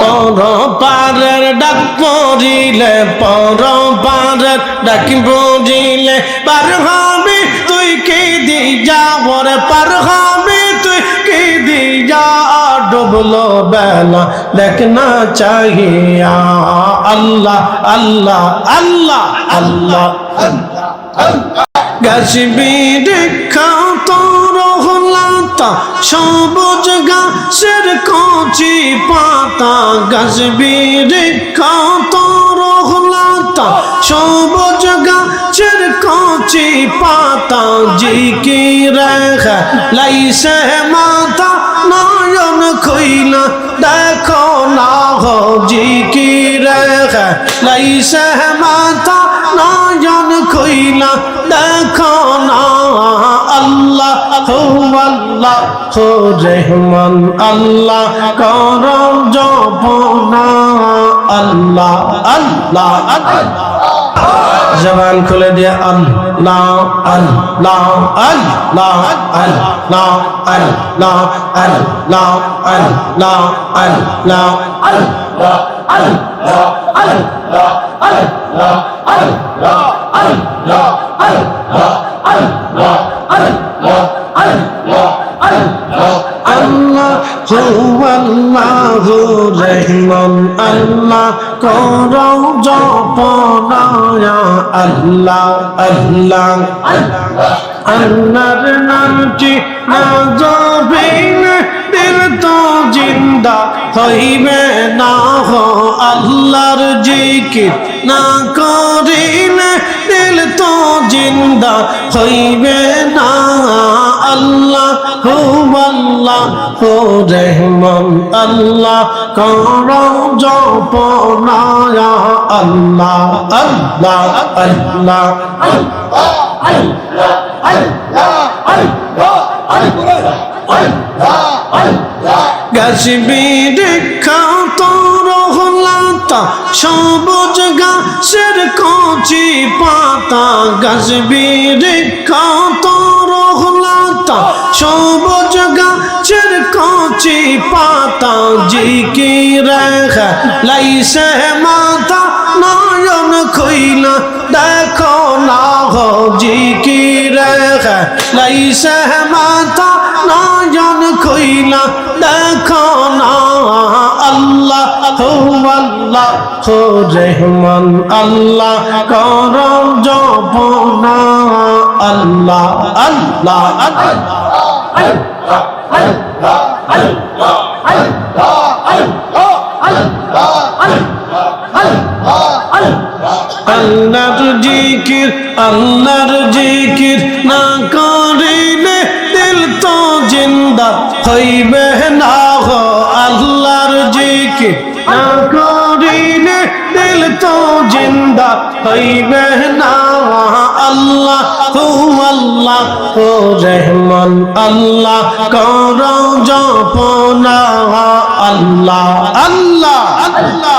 পরপারের ডাক পড়িলে পরপারের ডাক পড়িলে পার হবি তুই কে দি যাওয়ার পার হবি ডুবলো বেলা, দেখ না চাহিয়া। আল্লাহ আল্লাহ আল্লাহ আল্লাহ গাছবি খাও তোর হলাতা সবুজ গাছের কচি পাতা। গাছবি খাও তোর হলাতা সবুজ গাছের কচি পাতা। জিকি রেখা লাইসে মাতা নয়ন খইলা দেখো না হো জিকি রেখা লাইসে মাতা নয়ন খইলা দেখো না আল্লাহ আল্লাহ, হো রহমান আল্লাহ, কর জপনা আল্লাহ আল্লাহ আল্লাহ। জবান খুলে দিয়ে আল্লাহ আল্লাহ আল্লাহ আল্লাহ আল্লাহ আল্লাহ আল্লাহ আল্লাহ আল্লাহ আল্লাহ আল্লাহ আল্লাহ আল্লাহ আল্লাহ আল্লাহ আল্লাহ আল্লাহ আল্লাহ আল্লাহ আল্লাহ হু আল্লাহ রহমান আল্লাহ করো জপনায়া আল্লাহ আল্লাহ আল্লাহর নামটি না জবিন দিল তো জিন্দা হইবে না হো আল্লাহর জিকির না করিলে দিল তো জিন্দা হইবে না। আল্লাহ হো আল্লাহ হো রহমান, আল্লাহ কর জপনায়া, আল্লাহ আল্লাহ আল্লাহ। গাছবি দেখাও হলাতা সবুজ গাছের কচি পাতা গাছবি কত রহলাতা হলাতা সবুজ গাছের কচি পাতা, জিকি রেখা লাইসে মাতা, নয়ন খইলা দেখো না হো জিকি রেখা লাইসে মাতা নয়ন খইলা দেখো না আল্লাহ আল্লাহ হো রহমান আল্লাহ কর জপনা আল্লাহ আল্লাহ আল্লাহ আল্লাহর জিকির আল্লাহর জিকির না করিলে দিল তো জিন্দা হইবে না হো আল্লাহর জিকির না করিলে দিল তো জিন্দা হইবে না আল্লাহ আল্লাহ হো রহমান, আল্লাহ কর জপনা। আল্লাহ। আল্লাহ আল্লাহ।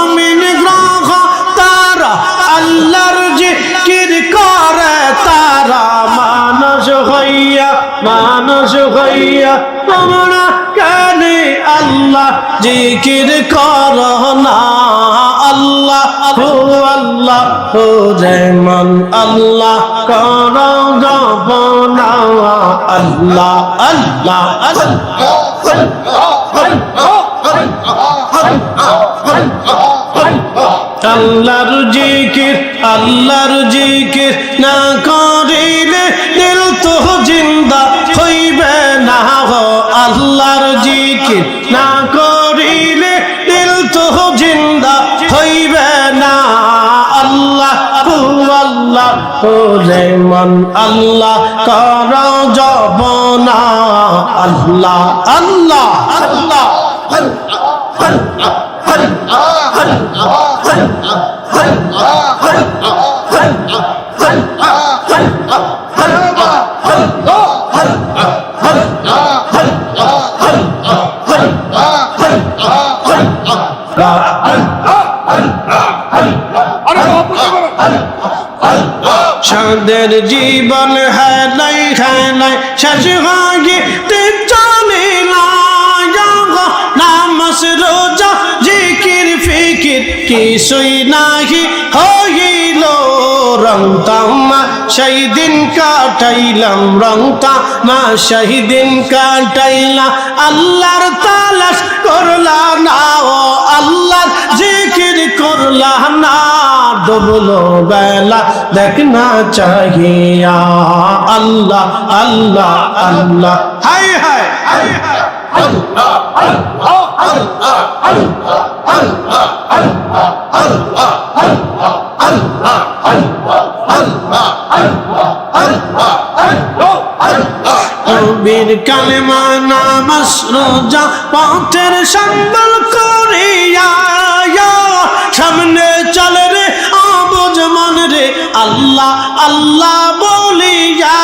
আল্লাহর জিকির করে তারা মানুষ হইয়া মানুষ হইয়া তোমরা কানে আল্লাহ জিকির কর না আল্লাহ হো আল্লাহ হো রেমন আল্লাহ কর জপনা আল্লাহ আল্লাহ আল্লাহ আল্লাহর জিকির আল্লাহর জিকির না করিলে দিল তো জিন্দা হইবে না হো আল্লাহর জিকির না করিলে দিল তো জিন্দা হইবে না। আল্লাহ আল্লাহ, ওরে মন আল্লাহ কর জবনা। আল্লাহ আল্লাহ আল্লাহ। চাঁদের জীবন হ্যাঁ নাই হ্যাঁ নাই শেষ হয়ে কিছুই নাহি হইল রং তামা। সেই দিন কাটাইলাম রং তামা সেই দিন কাটাইলাম আল্লাহর তালাশ করলা না, ও আল্লাহর জিকির করলা না। ডুবলো বেলা দেখনা চাহিয়া, আল্লাহ আল্লাহ আল্লাহ। হাই হাই হাই হাই। বীর কালেমা নামাস রোজা, পথের সম্বল করিয়া সামনে চলে রে আবজ মন রে, আল্লাহ আল্লাহ বলিয়া,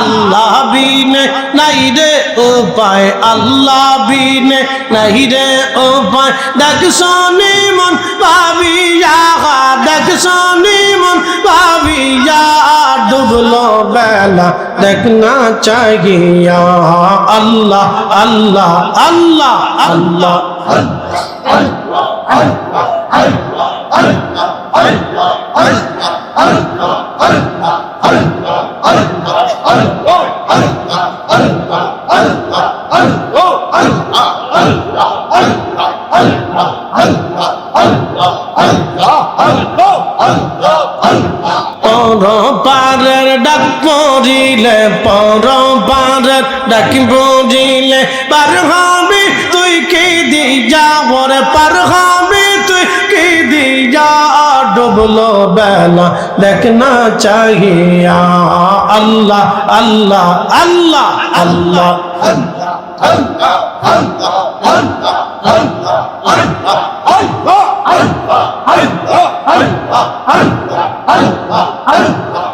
আল্লাহ বিনে নাই রে উপায় আল্লাহ বিনে নাই রে উপায় দেখ শনি মন ভাবিয়া, দেখ শনি মন ডুবলো বেলা দেখনা চাহিয়া আল্লাহ আল্লাহ আল্লাহ আল্লাহ পর পারের ডাক পড়িলে পর পারের ডাক পড়িলে পার হবি তুই কি দি যাবর, পার হবি ডুবলো বেলা দেখনা চাহিয়া আল্লাহ আল্লাহ আল্লাহ আল্লাহ আল্লাহ আল্লাহ আল্লাহ আল্লাহ আল্লাহ আল্লাহ আল্লাহ আল্লাহ আল্লাহ আল্লাহ আল্লাহ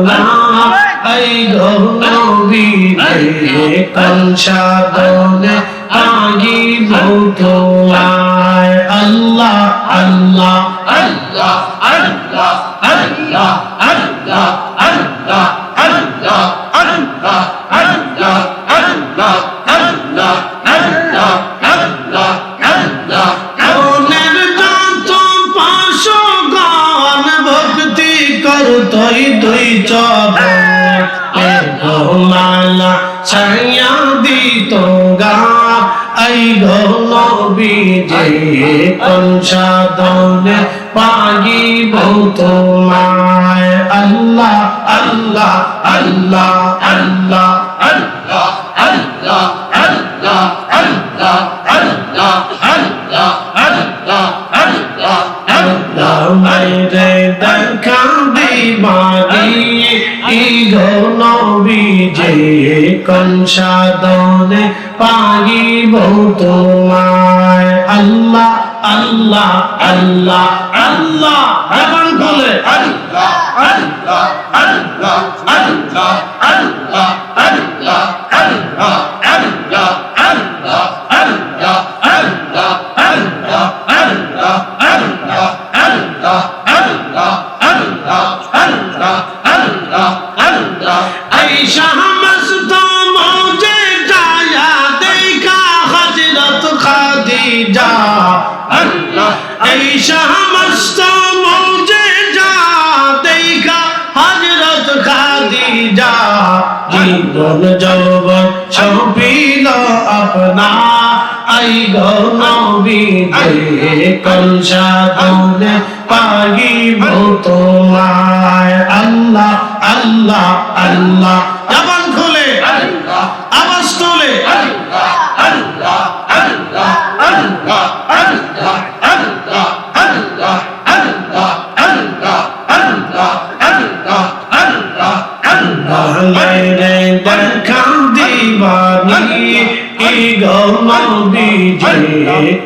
হইবে হ্যাঁ। কলসা দলে আগিব তোমায় আল্লাহ আল্লাহ আল্লাহ আল্লাহ। যে সাধনে পাগিব তোমায় আল্লাহ আল্লাহ আল্লাহ আল্লাহ আল্লাহ আল্লাহ আল্লাহ আল্লাহ আল্লাহ আল্লাহ আল্লাহ আল্লাহ আল্লাহ মেরে দেখা দিবানি ইগো নবী যে পাগিব তোমায়। আল্লাহ আল্লাহ আল্লাহ আল্লাহ। এখন বলে আল্লাহ আল্লাহ আল্লাহ আল্লাহ ऐसा যে কলসা দৌলে পাগিব তোমায়। আল্লাহ আল্লাহ আল্লাহ।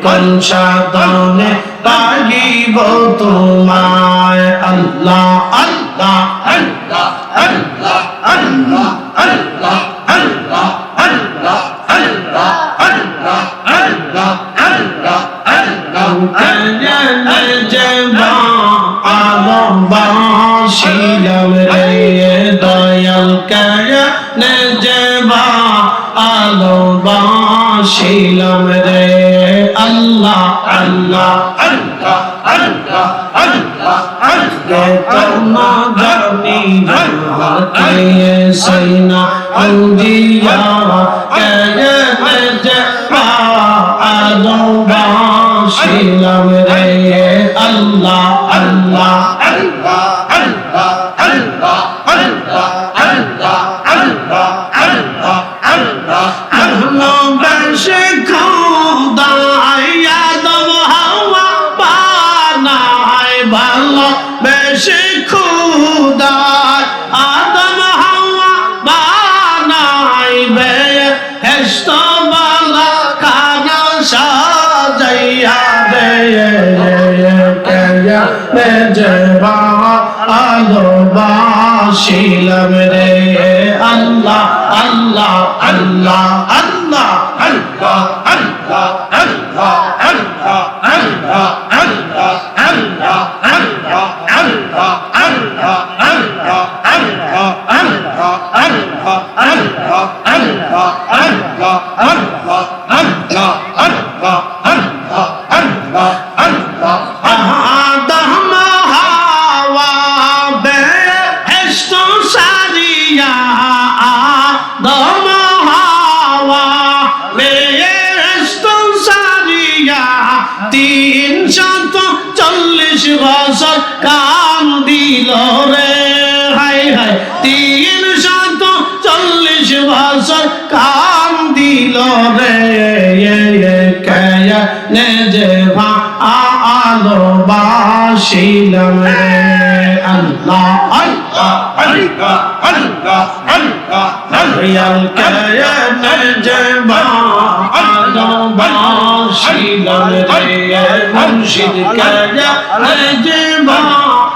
কলসা দৌলে পাগিব তোমায় আল্লাহ আল্লাহ শিলম রে দয়াল কেন যেবা আলো শিলম রে আল্লাহ عليه سينا أودياء كانت جماعة دوبا شيلم ريه الله الله মেজবা আলোবাসিলাম রে আল্লাহ আল্লাহ আল্লাহ আল্লাহ আল্লাহ। কাম দিল রে। হাই হাই, তিন শত চল্লিশ বছর কাম দিল রে। নে, যে, ভা আলো বাসিলাম আল্লাহ الله الله الله مريم كان الجمال باشي لدي المرشد كان الجمال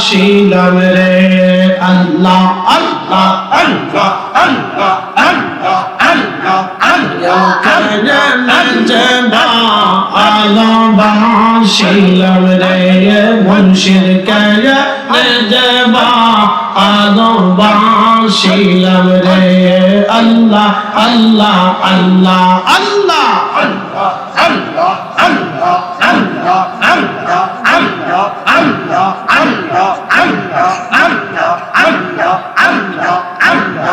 আসিলাম রে আল্লাহ আল্লাহ আল্লাহ আল্লাহ আল্লাহ আল্লাহ আল্লাহ আলবাসিলাম রে মুন্সির কায়া নেজবা আলবাসিলাম রে আল্লাহ আল্লাহ আল্লাহ আল্লাহ আল্লাহ আল্লাহ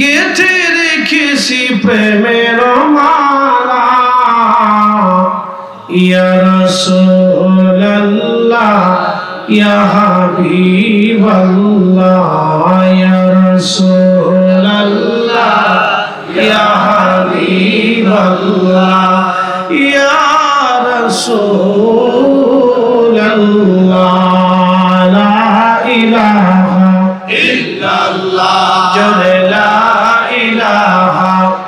গেঁথে রেখেছি প্রেমের মালা। ইয়া রাসূলুল্লাহ ইয়া হাবিবাল্লাহ ইয়া রাসূলুল্লাহ ইয়া হাবিবাল্লাহ ইয়া রাসূলুল্লাহ লা ইলাহা ইল্লাল্লাহ। জলে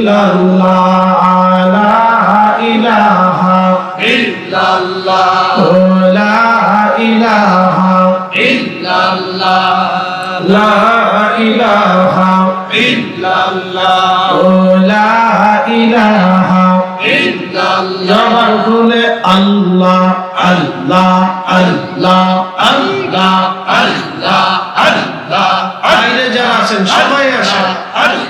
illallah la ilaha illallah la ilaha illallah la ilaha illallah la ilaha illallah জবান খুলে আল্লাহ আল্লাহ আল্লাহ আল্লাহ আল্লাহ আল্লাহ আল্লাহ আল্লাহ যারা আছেন সবাই আসেন আল্লাহ